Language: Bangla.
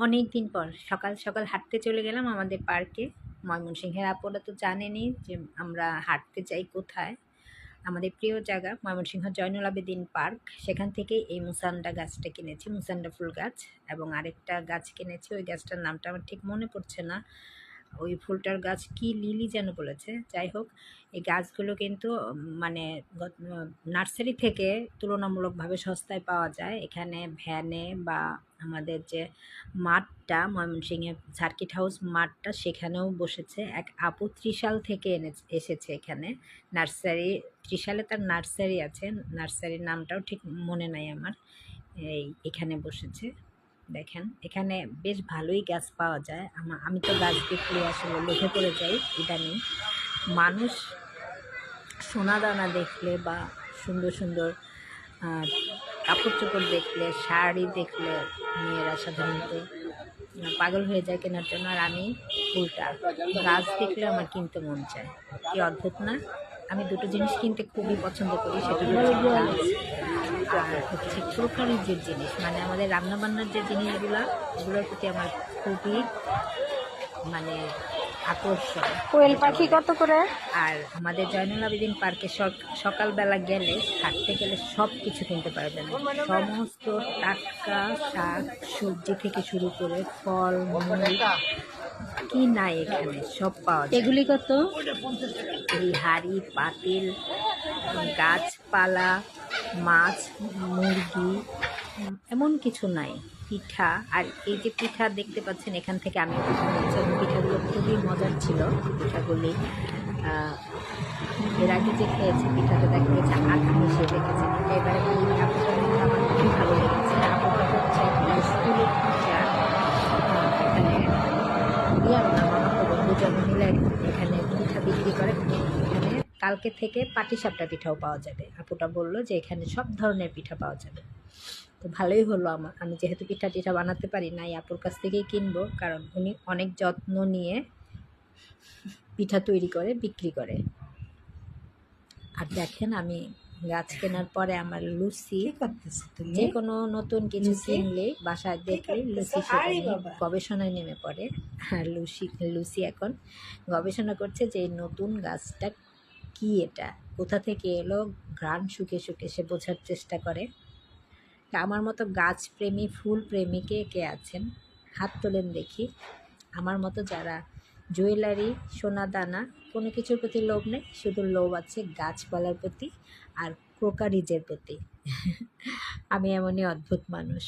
অনেক দিন পর, সকাল সকাল হাঁটতে চলে গেলাম আমাদের পার্কে। ময়মনসিংহের আপনারা তো জানেনই যে আমরা হাঁটতে চাই কোথায়। আমাদের প্রিয় জায়গা ময়মনসিংহ জয়নুল আবেদিন পার্ক। সেখান থেকে এই মুসান্ডা গাছটা কিনেছি, মুসান্ডা ফুল গাছ। এবং আরেকটা গাছ কিনেছি, ওই গাছটার নামটা আমার ঠিক মনে পড়ছে না। ওই ফুলটার গাছ কি লিলি যেন বলেছে? যাই হোক, এই গাছগুলো কিন্তু মানে নার্সারি থেকে তুলনামূলকভাবে সস্তায় পাওয়া যায়। এখানে ভ্যানে বা আমাদের যে মাঠটা, ময়মনসিংহে সার্কিট হাউস মাঠটা, সেখানেও বসেছে এক আপু ত্রিশাল থেকে এনে এসেছে এখানে। নার্সারি, ত্রিশালে তার নার্সারি আছে। নার্সারির নামটাও ঠিক মনে নাই আমার। এই এখানে বসেছে। দেখেন, এখানে বেশ ভালোই গাছ পাওয়া যায়। আমা- তো গাছ দেখলে আসলে লোভে করে যাই ইদানিং। মানুষ সোনা দানা দেখলে বা সুন্দর সুন্দর কাপড় চোপড় দেখলে, শাড়ি দেখলে মেয়েরা সাধারণত পাগল হয়ে যায় কেনার জন্য। আর আমি উল্টা, গাছ দেখলে আমার কিনতে মন চায়। কি অদ্ভুত না? আমি দুটো জিনিস কিনতে খুবই পছন্দ করি, সেটা হচ্ছে গাছ। আর হচ্ছে যে জিনিস মানে আমাদের রান্নাবান্নার যে জিনিসগুলো এগুলোর প্রতি আমার খুবই মানে আকর্ষণ। কোয়েল পাখি কত করে? আর আমাদের জয়নুল আবেদিন পার্কে সক- সকালবেলা গেলে হাঁটতে গেলে সব কিছু কিনতে পারবেন। সমস্ত টাটকা শাক সবজি থেকে শুরু করে ফল মূল কি নাই এখানে সব পাওয়া যায়। এগুলি কত? এই হাড়ি পাতিল গাছপালা মাছ, মুরগি, এমন কিছু নাই। পিঠা, আর এই যে পিঠা দেখতে পাচ্ছেন, এখান থেকে আমি পিঠাগুলো খুবই মজার ছিল। পিঠাগুলি এর আগে যে খেয়েছি, পিঠাটা দেখা গেছে আঠা মিশিয়ে রেখেছে এবারে এই আপুটা কিন্তু আমার খুবই ভালো লেগেছে আপুটা হচ্ছে স্কুলের টিচার এখানে ইয়ার নাম আমার তো দুজন মিলে এখানে পিঠা বিক্রি করে এখানে কালকে থেকে পাটিসাপটা পিঠাও পাওয়া যাবে। আপুটা বলল যে এখানে সব ধরনের পিঠা পাওয়া যাবে। তো ভালোই হলো আমার আমি যেহেতু পিঠা টিঠা বানাতে পারি না এই আপুর কাছ থেকেই কিনবো কারণ উনি অনেক যত্ন নিয়ে পিঠা তৈরি করে বিক্রি করে। আর দেখেন আমি গাছ কেনার পরে আমার লুচি যে কোনো নতুন কিছু কিনলে বাসায় দেখলে লুচি গবেষণায় নেমে পড়ে। আর লুচি লুচি এখন গবেষণা করছে যে এই নতুন গাছটা কি এটা? কোথা থেকে এলো? ঘ্রাণ শুকে শুকে সে বোঝার চেষ্টা করে। আমার মতো গাছ প্রেমী, ফুল প্রেমী কে কে আছেন? হাত তোলেন দেখি। আমার মতো যারা জুয়েলারি সোনা দানা কোনো কিছুর প্রতি লোভ নেই, শুধু লোভ আছে গাছপালার প্রতি আর ক্রোকারিজের প্রতি। আমি এমনই অদ্ভুত মানুষ।